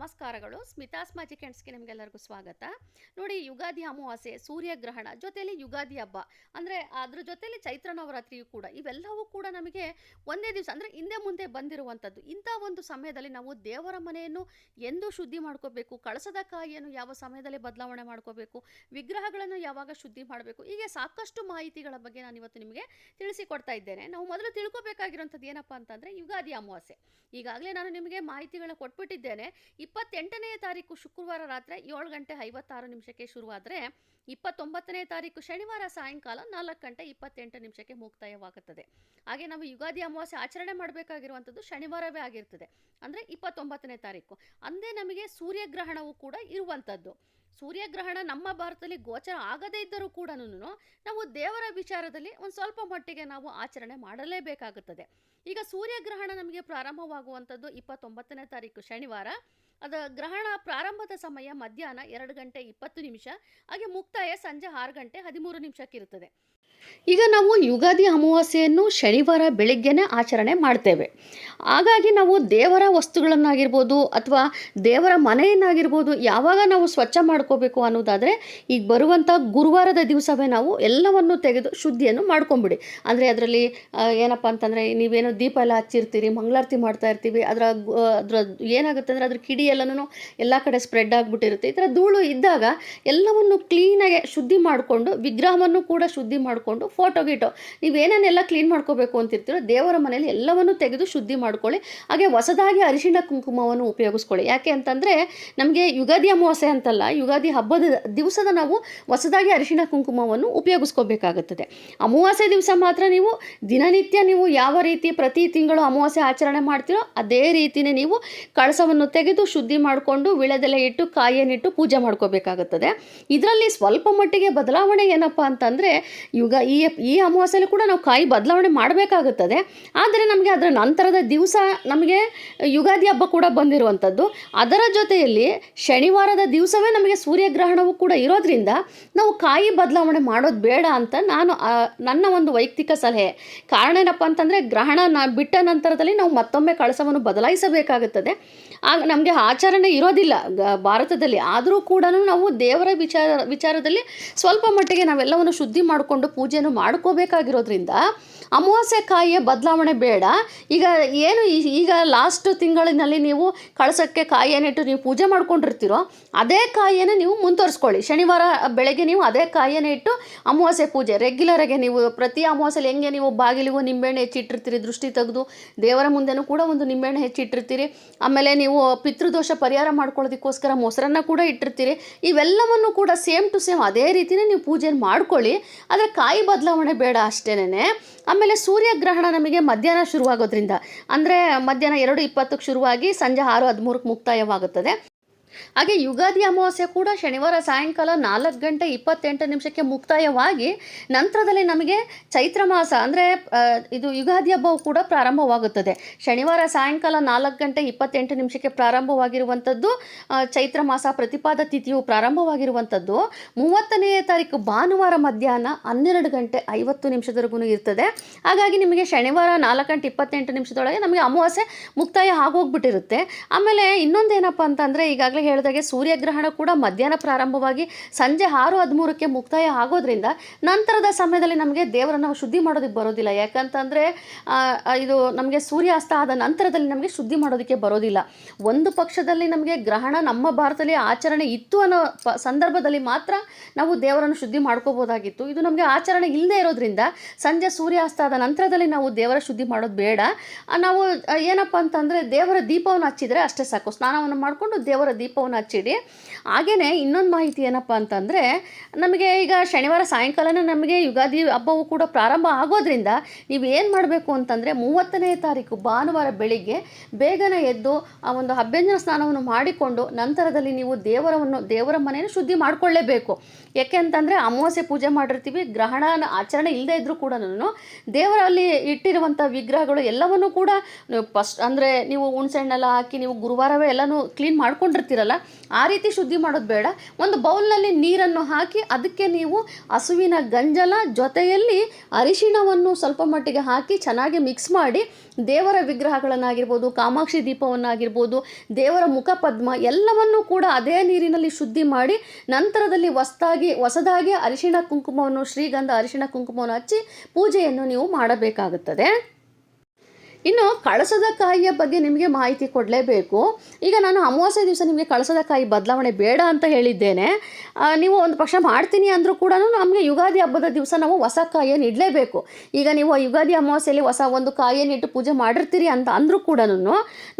ನಮಸ್ಕಾರಗಳು. ಸ್ಮಿತಾಸ್ ಮ್ಯಾಜಿಕ್ ಹ್ಯಾಂಡ್ಸ್ಗೆ ನಿಮಗೆಲ್ಲರಿಗೂ ಸ್ವಾಗತ. ನೋಡಿ, ಯುಗಾದಿ ಅಮಾವಾಸ್ಯೆ, ಸೂರ್ಯಗ್ರಹಣ ಜೊತೆಯಲ್ಲಿ ಯುಗಾದಿ ಹಬ್ಬ, ಅಂದರೆ ಅದ್ರ ಜೊತೆಯಲ್ಲಿ ಚೈತ್ರ ನವರಾತ್ರಿಯೂ ಕೂಡ, ಇವೆಲ್ಲವೂ ಕೂಡ ನಮಗೆ ಒಂದೇ ದಿವಸ, ಅಂದರೆ ಹಿಂದೆ ಮುಂದೆ ಬಂದಿರುವಂಥದ್ದು. ಇಂಥ ಒಂದು ಸಮಯದಲ್ಲಿ ನಾವು ದೇವರ ಮನೆಯನ್ನು ಎಂದು ಶುದ್ಧಿ ಮಾಡ್ಕೋಬೇಕು, ಕಳಸದ ಕಾಯಿಯನ್ನು ಯಾವ ಸಮಯದಲ್ಲಿ ಬದಲಾವಣೆ ಮಾಡ್ಕೋಬೇಕು, ವಿಗ್ರಹಗಳನ್ನು ಯಾವಾಗ ಶುದ್ಧಿ ಮಾಡಬೇಕು, ಹೀಗೆ ಸಾಕಷ್ಟು ಮಾಹಿತಿಗಳ ಬಗ್ಗೆ ನಾನು ಇವತ್ತು ನಿಮಗೆ ತಿಳಿಸಿಕೊಡ್ತಾ ಇದ್ದೇನೆ. ನಾವು ಮೊದಲು ತಿಳ್ಕೊಬೇಕಾಗಿರೋಂಥದ್ದು ಏನಪ್ಪ ಅಂತಂದರೆ ಯುಗಾದಿ ಅಮಾವಾಸ್ಯೆ. ಈಗಾಗಲೇ ನಾನು ನಿಮಗೆ ಮಾಹಿತಿಗಳನ್ನ ಕೊಟ್ಬಿಟ್ಟಿದ್ದೇನೆ. ಇಪ್ಪತ್ತೆಂಟನೇ ತಾರೀಕು ಶುಕ್ರವಾರ ರಾತ್ರಿ ಏಳು ಗಂಟೆ ಐವತ್ತಾರು ನಿಮಿಷಕ್ಕೆ ಶುರುವಾದರೆ ಇಪ್ಪತ್ತೊಂಬತ್ತನೇ ತಾರೀಕು ಶನಿವಾರ ಸಾಯಂಕಾಲ ನಾಲ್ಕು ಗಂಟೆ ಇಪ್ಪತ್ತೆಂಟು ನಿಮಿಷಕ್ಕೆ ಮುಕ್ತಾಯವಾಗುತ್ತದೆ. ಹಾಗೆ ನಾವು ಯುಗಾದಿ ಅಮಾವಾಸ್ಯೆ ಆಚರಣೆ ಮಾಡಬೇಕಾಗಿರುವಂಥದ್ದು ಶನಿವಾರವೇ ಆಗಿರ್ತದೆ. ಅಂದರೆ ಇಪ್ಪತ್ತೊಂಬತ್ತನೇ ತಾರೀಕು. ಅಂದೇ ನಮಗೆ ಸೂರ್ಯಗ್ರಹಣವು ಕೂಡ ಇರುವಂಥದ್ದು. ಸೂರ್ಯಗ್ರಹಣ ನಮ್ಮ ಭಾರತದಲ್ಲಿ ಗೋಚರ ಆಗದೇ ಇದ್ದರೂ ಕೂಡ ನಾವು ದೇವರ ವಿಚಾರದಲ್ಲಿ ಒಂದು ಸ್ವಲ್ಪ ಮಟ್ಟಿಗೆ ನಾವು ಆಚರಣೆ ಮಾಡಲೇಬೇಕಾಗುತ್ತದೆ. ಈಗ ಸೂರ್ಯಗ್ರಹಣ ನಮಗೆ ಪ್ರಾರಂಭವಾಗುವಂಥದ್ದು ಇಪ್ಪತ್ತೊಂಬತ್ತನೇ ತಾರೀಕು ಶನಿವಾರ. ಅದು ಗ್ರಹಣ ಪ್ರಾರಂಭದ ಸಮಯ ಮಧ್ಯಾಹ್ನ ಎರಡು ಗಂಟೆ ಇಪ್ಪತ್ತು ನಿಮಿಷ, ಹಾಗೆ ಮುಕ್ತಾಯ ಸಂಜೆ ಆರು ಗಂಟೆ ಹದಿಮೂರು ನಿಮಿಷಕ್ಕಿರುತ್ತದೆ. ಈಗ ನಾವು ಯುಗಾದಿ ಅಮಾವಾಸ್ಯೆಯನ್ನು ಶನಿವಾರ ಬೆಳಿಗ್ಗೆನೇ ಆಚರಣೆ ಮಾಡ್ತೇವೆ. ಹಾಗಾಗಿ ನಾವು ದೇವರ ವಸ್ತುಗಳನ್ನಾಗಿರ್ಬೋದು ಅಥವಾ ದೇವರ ಮನೆಯನ್ನಾಗಿರ್ಬೋದು ಯಾವಾಗ ನಾವು ಸ್ವಚ್ಛ ಮಾಡ್ಕೋಬೇಕು ಅನ್ನೋದಾದರೆ ಈಗ ಬರುವಂಥ ಗುರುವಾರದ ದಿವಸವೇ ನಾವು ಎಲ್ಲವನ್ನು ತೆಗೆದು ಶುದ್ಧಿಯನ್ನು ಮಾಡ್ಕೊಂಬಿಡಿ. ಅಂದರೆ ಅದರಲ್ಲಿ ಏನಪ್ಪ ಅಂತಂದರೆ ನೀವೇನೋ ದೀಪ ಎಲ್ಲ ಹಚ್ಚಿರ್ತೀರಿ, ಮಂಗಳಾರತಿ ಮಾಡ್ತಾ ಇರ್ತೀವಿ, ಅದರ ಅದರ ಏನಾಗುತ್ತೆ ಅಂದರೆ ಅದ್ರ ಕಿಡಿ ಎಲ್ಲನೂ ಎಲ್ಲ ಕಡೆ ಸ್ಪ್ರೆಡ್ ಆಗಿಬಿಟ್ಟಿರುತ್ತೆ. ಈ ಥರ ಧೂಳು ಇದ್ದಾಗ ಎಲ್ಲವನ್ನು ಕ್ಲೀನಾಗಿ ಶುದ್ಧಿ ಮಾಡಿಕೊಂಡು, ವಿಗ್ರಹವನ್ನು ಕೂಡ ಶುದ್ಧಿ ಮಾಡಿಕೊಂಡು ಫೋಟೋ ಗೀಟೋ. ನೀವು ಏನೇನೆಲ್ಲ ಕ್ಲೀನ್ ಮಾಡ್ಕೋಬೇಕು ಅಂತಿರ್ತೀರೋ ದೇವರ ಮನೆಯಲ್ಲಿ ಎಲ್ಲವನ್ನು ತೆಗೆದು ಶುದ್ಧಿ ಮಾಡ್ಕೊಳ್ಳಿ. ಹಾಗೆ ಹೊಸದಾಗಿ ಅರಿಶಿಣ ಕುಂಕುಮವನ್ನು ಉಪಯೋಗಿಸ್ಕೊಳ್ಳಿ. ಯಾಕೆ ಅಂತಂದರೆ ನಮಗೆ ಯುಗಾದಿ ಅಮಾವಾಸ್ಯೆ ಅಂತಲ್ಲ, ಯುಗಾದಿ ಹಬ್ಬದ ದಿವಸದ ನಾವು ಹೊಸದಾಗಿ ಅರಿಶಿಣ ಕುಂಕುಮವನ್ನು ಉಪಯೋಗಿಸ್ಕೋಬೇಕಾಗುತ್ತದೆ. ಅಮಾವಾಸ್ಯೆ ದಿವಸ ಮಾತ್ರ ನೀವು ದಿನನಿತ್ಯ ನೀವು ಯಾವ ರೀತಿ ಪ್ರತಿ ತಿಂಗಳು ಅಮಾವಾಸ್ಯೆ ಆಚರಣೆ ಮಾಡ್ತೀರೋ ಅದೇ ರೀತಿಯೇ ನೀವು ಕಳಸವನ್ನು ತೆಗೆದು ಶುದ್ಧಿ ಮಾಡಿಕೊಂಡು ವಿಳೆದೆಲೆ ಇಟ್ಟು ಕಾಯಿಯನ್ನಿಟ್ಟು ಪೂಜೆ ಮಾಡ್ಕೋಬೇಕಾಗುತ್ತದೆ. ಇದರಲ್ಲಿ ಸ್ವಲ್ಪ ಮಟ್ಟಿಗೆ ಬದಲಾವಣೆ ಏನಪ್ಪ ಅಂತಂದರೆ ಯುಗ ಈ ಈ ಅಮಾವಾಸ್ಯೆಯಲ್ಲಿ ಕೂಡ ನಾವು ಕಾಯಿ ಬದಲಾವಣೆ ಮಾಡಬೇಕಾಗುತ್ತದೆ. ಆದರೆ ನಮಗೆ ಅದರ ನಂತರದ ದಿವಸ ನಮಗೆ ಯುಗಾದಿ ಹಬ್ಬ ಕೂಡ ಬಂದಿರುವಂಥದ್ದು. ಅದರ ಜೊತೆಯಲ್ಲಿ ಶನಿವಾರದ ದಿವಸವೇ ನಮಗೆ ಸೂರ್ಯಗ್ರಹಣವು ಕೂಡ ಇರೋದ್ರಿಂದ ನಾವು ಕಾಯಿ ಬದಲಾವಣೆ ಮಾಡೋದು ಬೇಡ ಅಂತ ನಾನು ನನ್ನ ಒಂದು ವೈಯಕ್ತಿಕ ಸಲಹೆ. ಕಾರಣ ಏನಪ್ಪ ಅಂತಂದರೆ ಗ್ರಹಣ ನ, ಬಿಟ್ಟ ನಂತರದಲ್ಲಿ ನಾವು ಮತ್ತೊಮ್ಮೆ ಕಳಸವನ್ನು ಬದಲಾಯಿಸಬೇಕಾಗುತ್ತದೆ. ಆಗ ನಮಗೆ ಆಚರಣೆ ಇರೋದಿಲ್ಲ ಭಾರತದಲ್ಲಿ. ಆದರೂ ಕೂಡ ನಾವು ದೇವರ ವಿಚಾರ, ವಿಚಾರದಲ್ಲಿ ಸ್ವಲ್ಪ ಮಟ್ಟಿಗೆ ನಾವೆಲ್ಲವನ್ನು ಶುದ್ಧಿ ಮಾಡಿಕೊಂಡು ಪೂಜೆಯನ್ನು ಮಾಡ್ಕೋಬೇಕಾಗಿರೋದ್ರಿಂದ ಅಮಾವಾಸ್ಯೆ ಕಾಯಿಯ ಬದಲಾವಣೆ ಬೇಡ. ಈಗ ಏನು ಈಗ ಲಾಸ್ಟ್ ತಿಂಗಳಿನಲ್ಲಿ ನೀವು ಕಳಸಕ್ಕೆ ಕಾಯಿಯನ್ನಿಟ್ಟು ನೀವು ಪೂಜೆ ಮಾಡ್ಕೊಂಡಿರ್ತೀರೋ, ಅದೇ ಕಾಯಿಯನ್ನು ನೀವು ಮುಂದುವರಿಸ್ಕೊಳ್ಳಿ. ಶನಿವಾರ ಬೆಳಗ್ಗೆ ನೀವು ಅದೇ ಕಾಯಿಯನ್ನು ಇಟ್ಟು ಅಮಾವಾಸ್ಯೆ ಪೂಜೆ ರೆಗ್ಯುಲರಾಗಿ ನೀವು ಪ್ರತಿ ಅಮಾವಾಸ್ಯೆಲಿ ಹೆಂಗೆ ನೀವು ಬಾಗಿಲಿಗೂ ನಿಂಬೆಹಣ್ಣು ಹೆಚ್ಚಿಟ್ಟಿರ್ತೀರಿ ದೃಷ್ಟಿ ತೆಗೆದು ದೇವರ ಮುಂದೆನೂ ಕೂಡ ಒಂದು ನಿಂಬೆಹಣ್ಣು ಹೆಚ್ಚಿಟ್ಟಿರ್ತೀರಿ ಆಮೇಲೆ ನೀವು ಪಿತೃದೋಷ ಪರಿಹಾರ ಮಾಡ್ಕೊಳ್ಳೋದಕ್ಕೋಸ್ಕರ ಮೊಸರನ್ನ ಕೂಡ ಇಟ್ಟಿರ್ತೀರಿ. ಇವೆಲ್ಲವನ್ನು ಕೂಡ ಸೇಮ್ ಟು ಸೇಮ್ ಅದೇ ರೀತಿಯೇ ನೀವು ಪೂಜೆ ಮಾಡ್ಕೊಳ್ಳಿ. ಆದರೆ ಕಾಯಿ ಬದಲಾವಣೆ ಬೇಡ ಅಷ್ಟೇನೆ ಆಮೇಲೆ ಸೂರ್ಯಗ್ರಹಣ ನಮಗೆ ಮಧ್ಯಾಹ್ನ ಶುರುವಾಗೋದ್ರಿಂದ. ಅಂದರೆ ಮಧ್ಯಾಹ್ನ ಎರಡು ಇಪ್ಪತ್ತಕ್ಕೆ ಶುರುವಾಗಿ ಸಂಜೆ ಆರು ಹದಿಮೂರಕ್ಕೆ ಮುಕ್ತಾಯವಾಗುತ್ತದೆ. ಹಾಗೆ ಯುಗಾದಿ ಅಮಾವಾಸ್ಯೆ ಕೂಡ ಶನಿವಾರ ಸಾಯಂಕಾಲ ನಾಲ್ಕು ಗಂಟೆ ಇಪ್ಪತ್ತೆಂಟು ನಿಮಿಷಕ್ಕೆ ಮುಕ್ತಾಯವಾಗಿ ನಂತರದಲ್ಲಿ ನಮಗೆ ಚೈತ್ರ ಮಾಸ ಅಂದರೆ ಇದು ಯುಗಾದಿ ಹಬ್ಬವು ಕೂಡ ಪ್ರಾರಂಭವಾಗುತ್ತದೆ. ಶನಿವಾರ ಸಾಯಂಕಾಲ ನಾಲ್ಕು ಗಂಟೆ ಇಪ್ಪತ್ತೆಂಟು ನಿಮಿಷಕ್ಕೆ ಪ್ರಾರಂಭವಾಗಿರುವಂಥದ್ದು ಚೈತ್ರ ಮಾಸ ಪ್ರತಿಪಾದ ತಿಥಿಯು ಪ್ರಾರಂಭವಾಗಿರುವಂಥದ್ದು. ಮೂವತ್ತನೆಯ ತಾರೀಕು ಭಾನುವಾರ ಮಧ್ಯಾಹ್ನ ಹನ್ನೆರಡು ಗಂಟೆ ಐವತ್ತು ನಿಮಿಷದವರೆಗೂ ಇರ್ತದೆ. ಹಾಗಾಗಿ ನಿಮಗೆ ಶನಿವಾರ ನಾಲ್ಕು ಗಂಟೆ ಇಪ್ಪತ್ತೆಂಟು ನಿಮಿಷದೊಳಗೆ ನಮಗೆ ಅಮಾವಾಸ್ಯೆ ಮುಕ್ತಾಯ ಆಗೋಗ್ಬಿಟ್ಟಿರುತ್ತೆ. ಆಮೇಲೆ ಇನ್ನೊಂದೇನಪ್ಪ ಅಂತಂದರೆ, ಈಗಾಗಲೇ ಹೇಳಿದಾಗೆ ಸೂರ್ಯಗ್ರಹಣ ಕೂಡ ಮಧ್ಯಾಹ್ನ ಪ್ರಾರಂಭವಾಗಿ ಸಂಜೆ ಆರು ಹದಿಮೂರಕ್ಕೆ ಮುಕ್ತಾಯ ಆಗೋದ್ರಿಂದ ನಂತರದ ಸಮಯದಲ್ಲಿ ನಮಗೆ ದೇವರನ್ನು ಶುದ್ಧಿ ಮಾಡೋದಕ್ಕೆ ಬರೋದಿಲ್ಲ. ಯಾಕಂತಂದರೆ ಇದು ನಮಗೆ ಸೂರ್ಯಾಸ್ತ ಆದ ನಂತರದಲ್ಲಿ ನಮಗೆ ಶುದ್ಧಿ ಮಾಡೋದಕ್ಕೆ ಬರೋದಿಲ್ಲ. ಒಂದು ಪಕ್ಷದಲ್ಲಿ ನಮಗೆ ಗ್ರಹಣ ನಮ್ಮ ಭಾರತದಲ್ಲಿ ಆಚರಣೆ ಇತ್ತು ಅನ್ನೋ ಸಂದರ್ಭದಲ್ಲಿ ಮಾತ್ರ ನಾವು ದೇವರನ್ನು ಶುದ್ಧಿ ಮಾಡ್ಕೋಬೋದಾಗಿತ್ತು. ಇದು ನಮಗೆ ಆಚರಣೆ ಇಲ್ಲದೆ ಇರೋದ್ರಿಂದ ಸಂಜೆ ಸೂರ್ಯಾಸ್ತ ಆದ ನಂತರದಲ್ಲಿ ನಾವು ದೇವರ ಶುದ್ಧಿ ಮಾಡೋದು ಬೇಡ. ನಾವು ಏನಪ್ಪ ಅಂತಂದರೆ ದೇವರ ದೀಪವನ್ನು ಹಚ್ಚಿದರೆ ಅಷ್ಟೇ ಸಾಕು. ಸ್ನಾನವನ್ನು ಮಾಡಿಕೊಂಡು ದೇವರ ದೀಪವನ್ನು ಹಚ್ಚಿಡಿ. ಹಾಗೆಯೇ ಇನ್ನೊಂದು ಮಾಹಿತಿ ಏನಪ್ಪ ಅಂತಂದರೆ, ನಮಗೆ ಈಗ ಶನಿವಾರ ಸಾಯಂಕಾಲನೇ ನಮಗೆ ಯುಗಾದಿ ಹಬ್ಬವು ಕೂಡ ಪ್ರಾರಂಭ ಆಗೋದ್ರಿಂದ ನೀವು ಏನು ಮಾಡಬೇಕು ಅಂತಂದರೆ ಮೂವತ್ತನೇ ತಾರೀಕು ಭಾನುವಾರ ಬೆಳಿಗ್ಗೆ ಬೇಗನೆ ಎದ್ದು ಆ ಒಂದು ಅಭ್ಯಂಜನ ಸ್ನಾನವನ್ನು ಮಾಡಿಕೊಂಡು ನಂತರದಲ್ಲಿ ನೀವು ದೇವರವನ್ನು, ದೇವರ ಮನೆಯನ್ನು ಶುದ್ಧಿ ಮಾಡಿಕೊಳ್ಳೇಬೇಕು. ಯಾಕೆ ಅಂತಂದರೆ ಅಮಾವಾಸ್ಯೆ ಪೂಜೆ ಮಾಡಿರ್ತೀವಿ, ಗ್ರಹಣ ಆಚರಣೆ ಇಲ್ಲದೇ ಇದ್ದರೂ ಕೂಡ ನಾನು ದೇವರಲ್ಲಿ ಇಟ್ಟಿರುವಂಥ ವಿಗ್ರಹಗಳು ಎಲ್ಲವನ್ನೂ ಕೂಡ ಫಸ್ಟ್ ಅಂದರೆ ನೀವು ಹುಣ್ಸೆಹಣ್ಣೆಲ್ಲ ಹಾಕಿ ನೀವು ಗುರುವಾರವೇ ಎಲ್ಲನೂ ಕ್ಲೀನ್ ಮಾಡ್ಕೊಂಡಿರ್ತೀರಲ್ಲ ಆ ರೀತಿ ಶುದ್ಧಿ ಮಾಡೋದು ಬೇಡ. ಒಂದು ಬೌಲ್ನಲ್ಲಿ ನೀರನ್ನು ಹಾಕಿ ಅದಕ್ಕೆ ನೀವು ಹಸುವಿನ ಗಂಜಲ ಜೊತೆಯಲ್ಲಿ ಅರಿಶಿಣವನ್ನು ಸ್ವಲ್ಪ ಮಟ್ಟಿಗೆ ಹಾಕಿ ಚೆನ್ನಾಗಿ ಮಿಕ್ಸ್ ಮಾಡಿ ದೇವರ ವಿಗ್ರಹಗಳನ್ನಾಗಿರ್ಬೋದು, ಕಾಮಾಕ್ಷಿ ದೀಪವನ್ನಾಗಿರ್ಬೋದು, ದೇವರ ಮುಖಪದ್ಮ ಎಲ್ಲವನ್ನೂ ಕೂಡ ಅದೇ ನೀರಿನಲ್ಲಿ ಶುದ್ಧಿ ಮಾಡಿ ನಂತರದಲ್ಲಿ ಹೊಸದಾಗಿ ಹೊಸದಾಗಿ ಅರಿಶಿಣ ಕುಂಕುಮವನ್ನು ಶ್ರೀಗಂಧ ಅರಿಶಿಣ ಕುಂಕುಮವನ್ನು ಹಚ್ಚಿ ಪೂಜೆಯನ್ನು ನೀವು ಮಾಡಬೇಕಾಗುತ್ತದೆ. ಇನ್ನು ಕಳಸದ ಕಾಯಿಯ ಬಗ್ಗೆ ನಿಮಗೆ ಮಾಹಿತಿ ಕೊಡಲೇಬೇಕು. ಈಗ ನಾನು ಅಮಾವಾಸ್ಯೆ ದಿವಸ ನಿಮಗೆ ಕಳಸದ ಕಾಯಿ ಬದಲಾವಣೆ ಬೇಡ ಅಂತ ಹೇಳಿದ್ದೇನೆ. ನೀವು ಒಂದು ಪಕ್ಷ ಮಾಡ್ತೀನಿ ಅಂದರೂ ಕೂಡ ನಮಗೆ ಯುಗಾದಿ ಹಬ್ಬದ ದಿವಸ ನಾವು ಹೊಸ ಕಾಯಿಯನ್ನು ಇಡಲೇಬೇಕು. ಈಗ ನೀವು ಯುಗಾದಿ ಅಮಾವಾಸ್ಯೆಯಲ್ಲಿ ಹೊಸ ಒಂದು ಕಾಯಿಯನ್ನು ಇಟ್ಟು ಪೂಜೆ ಮಾಡಿರ್ತೀರಿ ಅಂತ ಅಂದರೂ ಕೂಡ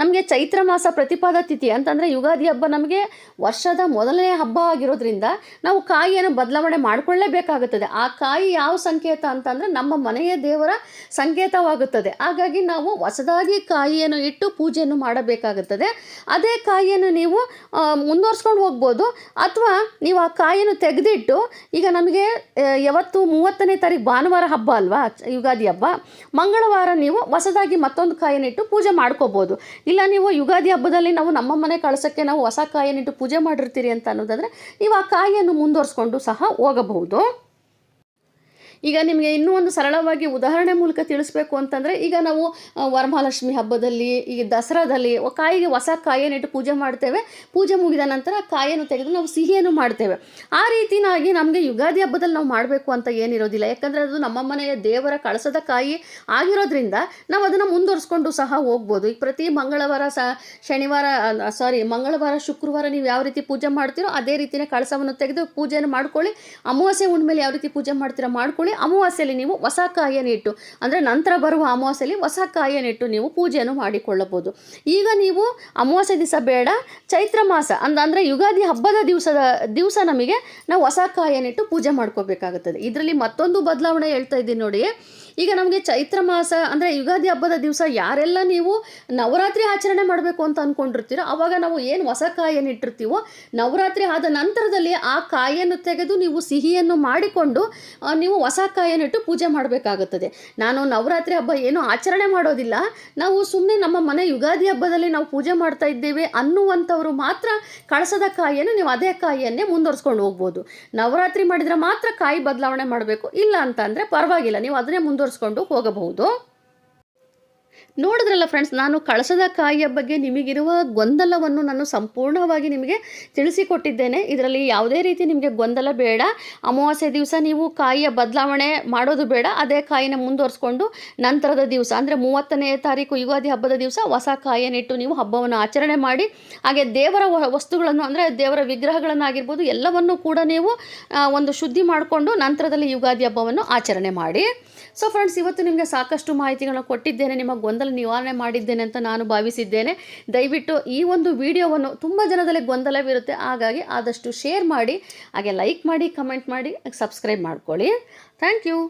ನಮಗೆ ಚೈತ್ರ ಮಾಸ ಪ್ರತಿಪಾದ ತಿಥಿ ಅಂತಂದರೆ ಯುಗಾದಿ ಹಬ್ಬ ನಮಗೆ ವರ್ಷದ ಮೊದಲನೇ ಹಬ್ಬ ಆಗಿರೋದ್ರಿಂದ ನಾವು ಕಾಯಿಯನ್ನು ಬದಲಾವಣೆ ಮಾಡಿಕೊಳ್ಳೇಬೇಕಾಗುತ್ತದೆ. ಆ ಕಾಯಿ ಯಾವ ಸಂಕೇತ ಅಂತಂದರೆ ನಮ್ಮ ಮನೆಯ ದೇವರ ಸಂಕೇತವಾಗುತ್ತದೆ. ಹಾಗಾಗಿ ನಾವು ಹೊಸದಾಗಿ ಕಾಯಿಯನ್ನು ಇಟ್ಟು ಪೂಜೆಯನ್ನು ಮಾಡಬೇಕಾಗುತ್ತದೆ. ಅದೇ ಕಾಯಿಯನ್ನು ನೀವು ಮುಂದುವರ್ಸ್ಕೊಂಡು ಹೋಗ್ಬೋದು. ಅಥವಾ ನೀವು ಆ ಕಾಯಿಯನ್ನು ತೆಗೆದಿಟ್ಟು, ಈಗ ನಮಗೆ ಯಾವತ್ತು ಮೂವತ್ತನೇ ತಾರೀಕು ಭಾನುವಾರ ಹಬ್ಬ ಅಲ್ವಾ? ಯುಗಾದಿ ಹಬ್ಬ. ಮಂಗಳವಾರ ನೀವು ಹೊಸದಾಗಿ ಮತ್ತೊಂದು ಕಾಯಿಯನ್ನು ಇಟ್ಟು ಪೂಜೆ ಮಾಡ್ಕೋಬೋದು. ಇಲ್ಲ ನೀವು ಯುಗಾದಿ ಹಬ್ಬದಲ್ಲಿ ನಾವು ನಮ್ಮ ಮನೆ ಕಳಸಕ್ಕೆ ನಾವು ಹೊಸ ಕಾಯಿಯನ್ನು ಇಟ್ಟು ಪೂಜೆ ಮಾಡಿರ್ತೀರಿ ಅಂತ ಅನ್ನೋದಾದರೆ, ನೀವು ಆ ಕಾಯಿಯನ್ನು ಮುಂದುವರಿಸ್ಕೊಂಡು ಸಹ ಹೋಗಬಹುದು. ಈಗ ನಿಮಗೆ ಇನ್ನೂ ಒಂದು ಸರಳವಾಗಿ ಉದಾಹರಣೆ ಮೂಲಕ ತಿಳಿಸ್ಬೇಕು ಅಂತಂದರೆ, ಈಗ ನಾವು ವರಮಹಾಲಕ್ಷ್ಮಿ ಹಬ್ಬದಲ್ಲಿ, ಈ ದಸರಾದಲ್ಲಿ ಕಾಯಿಗೆ ಹೊಸ ಕಾಯಿಯನ್ನಿಟ್ಟು ಪೂಜೆ ಮಾಡ್ತೇವೆ. ಪೂಜೆ ಮುಗಿದ ನಂತರ ಆ ಕಾಯಿಯನ್ನು ತೆಗೆದು ನಾವು ಸಿಹಿಯನ್ನು ಮಾಡ್ತೇವೆ. ಆ ರೀತಿಯಾಗಿ ನಮಗೆ ಯುಗಾದಿ ಹಬ್ಬದಲ್ಲಿ ನಾವು ಮಾಡಬೇಕು ಅಂತ ಏನಿರೋದಿಲ್ಲ. ಯಾಕಂದರೆ ಅದು ನಮ್ಮ ಮನೆಯ ದೇವರ ಕಳಸದ ಕಾಯಿ ಆಗಿರೋದ್ರಿಂದ ನಾವು ಅದನ್ನು ಮುಂದುವರಿಸ್ಕೊಂಡು ಸಹ ಹೋಗ್ಬೋದು. ಈಗ ಪ್ರತಿ ಮಂಗಳವಾರ ಸ, ಶನಿವಾರ ಸಾರಿ ಮಂಗಳವಾರ, ಶುಕ್ರವಾರ ನೀವು ಯಾವ ರೀತಿ ಪೂಜೆ ಮಾಡ್ತೀರೋ ಅದೇ ರೀತಿಯೇ ಕಳಸವನ್ನು ತೆಗೆದು ಪೂಜೆಯನ್ನು ಮಾಡ್ಕೊಳ್ಳಿ. ಅಮಾವಾಸ್ಯೆ ಉಂಡ್ಮೇಲೆ ಯಾವ ರೀತಿ ಪೂಜೆ ಮಾಡ್ತೀರೋ ಮಾಡ್ಕೊಳ್ಳಿ. ಅಮಾವಾಸ್ಯೆಯಲ್ಲಿ ನೀವು ಹೊಸ ಕಾಯನಿಟ್ಟು ಅಂದರೆ ನಂತರ ಬರುವ ಅಮಾವಾಸ್ಯೆಯಲ್ಲಿ ಹೊಸ ಕಾಯನಿಟ್ಟು ನೀವು ಪೂಜೆಯನ್ನು ಮಾಡಿಕೊಳ್ಳಬಹುದು. ಈಗ ನೀವು ಅಮಾವಾಸ್ಯೆ ದಿವಸ ಬೇಡ, ಚೈತ್ರ ಮಾಸ, ಅಂದ, ಅಂದರೆ ಯುಗಾದಿ ಹಬ್ಬದ ದಿವಸದ, ದಿವಸ ನಮಗೆ ನಾವು ಹೊಸ ಕಾಯನ್ನಿಟ್ಟು ಪೂಜೆ ಮಾಡ್ಕೋಬೇಕಾಗುತ್ತದೆ. ಇದರಲ್ಲಿ ಮತ್ತೊಂದು ಬದಲಾವಣೆ ಹೇಳ್ತಾ ಇದ್ದೀನಿ ನೋಡಿ ಈಗ ನಮಗೆ ಚೈತ್ರ ಮಾಸ ಅಂದರೆ ಯುಗಾದಿ ಹಬ್ಬದ ದಿವಸ ಯಾರೆಲ್ಲ ನೀವು ನವರಾತ್ರಿ ಆಚರಣೆ ಮಾಡಬೇಕು ಅಂತ ಅಂದ್ಕೊಂಡಿರ್ತೀರೋ ಆವಾಗ ನಾವು ಏನು ಹೊಸ ಕಾಯನ್ನು ಇಟ್ಟಿರ್ತೀವೋ, ನವರಾತ್ರಿ ಆದ ನಂತರದಲ್ಲಿ ಆ ಕಾಯಿಯನ್ನು ತೆಗೆದು ನೀವು ಸಿಹಿಯನ್ನು ಮಾಡಿಕೊಂಡು ನೀವು ಹೊಸ ಕಾಯಿಯನ್ನು ಇಟ್ಟು ಪೂಜೆ ಮಾಡಬೇಕಾಗುತ್ತದೆ. ನಾನು ನವರಾತ್ರಿ ಹಬ್ಬ ಏನು ಆಚರಣೆ ಮಾಡೋದಿಲ್ಲ. ನಾವು ಸುಮ್ಮನೆ ನಮ್ಮ ಮನೆ ಯುಗಾದಿ ಹಬ್ಬದಲ್ಲಿ ನಾವು ಪೂಜೆ ಮಾಡ್ತಾ ಇದ್ದೇವೆ ಅನ್ನುವಂಥವರು ಮಾತ್ರ ಕಳಸದ ಕಾಯಿಯನ್ನು ನೀವು ಅದೇ ಕಾಯಿಯನ್ನೇ ಮುಂದುವರ್ಸ್ಕೊಂಡು ಹೋಗ್ಬೋದು. ನವರಾತ್ರಿ ಮಾಡಿದರೆ ಮಾತ್ರ ಕಾಯಿ ಬದಲಾವಣೆ ಮಾಡಬೇಕು. ಇಲ್ಲ ಅಂತ ಅಂದರೆ ಪರವಾಗಿಲ್ಲ. ನೀವು ಅದನ್ನೇ ಮುಂದುವರಿಸ್ಕೊಂಡು ಹೋಗಬಹುದು. ನೋಡಿದ್ರಲ್ಲ ಫ್ರೆಂಡ್ಸ್ ನಾನು ಕಳಸದ ಕಾಯಿಯ ಬಗ್ಗೆ ನಿಮಗಿರುವ ಗೊಂದಲವನ್ನು ನಾನು ಸಂಪೂರ್ಣವಾಗಿ ನಿಮಗೆ ತಿಳಿಸಿಕೊಟ್ಟಿದ್ದೇನೆ. ಇದರಲ್ಲಿ ಯಾವುದೇ ರೀತಿ ನಿಮಗೆ ಗೊಂದಲ ಬೇಡ. ಅಮಾವಾಸ್ಯೆ ದಿವಸ ನೀವು ಕಾಯಿಯ ಬದಲಾವಣೆ ಮಾಡೋದು ಬೇಡ. ಅದೇ ಕಾಯಿನ ಮುಂದುವರಿಸ್ಕೊಂಡು ನಂತರದ ದಿವಸ, ಅಂದರೆ ಮೂವತ್ತನೇ ತಾರೀಕು ಯುಗಾದಿ ಹಬ್ಬದ ದಿವಸ ಹೊಸ ಕಾಯಿಯನ್ನಿಟ್ಟು ನೀವು ಹಬ್ಬವನ್ನು ಆಚರಣೆ ಮಾಡಿ, ಹಾಗೆ ದೇವರ ವಸ್ತುಗಳನ್ನು, ಅಂದರೆ ದೇವರ ವಿಗ್ರಹಗಳನ್ನಾಗಿರ್ಬೋದು, ಎಲ್ಲವನ್ನೂ ಕೂಡ ನೀವು ಒಂದು ಶುದ್ಧಿ ಮಾಡಿಕೊಂಡು ನಂತರದಲ್ಲಿ ಯುಗಾದಿ ಹಬ್ಬವನ್ನು ಆಚರಣೆ ಮಾಡಿ. ಸೊ ಫ್ರೆಂಡ್ಸ್ ಇವತ್ತು ನಿಮಗೆ ಸಾಕಷ್ಟು ಮಾಹಿತಿಗಳನ್ನು ಕೊಟ್ಟಿದ್ದೇನೆ. ನಿಮ್ಮ ಗೊಂದಲ ನಿವಾರಣೆ ಮಾಡಿದ್ದೇನೆ ಅಂತ ನಾನು ಭಾವಿಸಿದ್ದೇನೆ. ದಯವಿಟ್ಟು ಈ ಒಂದು ವಿಡಿಯೋವನ್ನು ತುಂಬ ಜನದಲ್ಲಿ ಗೊಂದಲವಿರುತ್ತೆ. ಹಾಗಾಗಿ ಆದಷ್ಟು ಶೇರ್ ಮಾಡಿ, ಹಾಗೆ ಲೈಕ್ ಮಾಡಿ ಕಮೆಂಟ್ ಮಾಡಿ ಸಬ್ಸ್ಕ್ರೈಬ್ ಮಾಡ್ಕೊಳ್ಳಿ. Thank you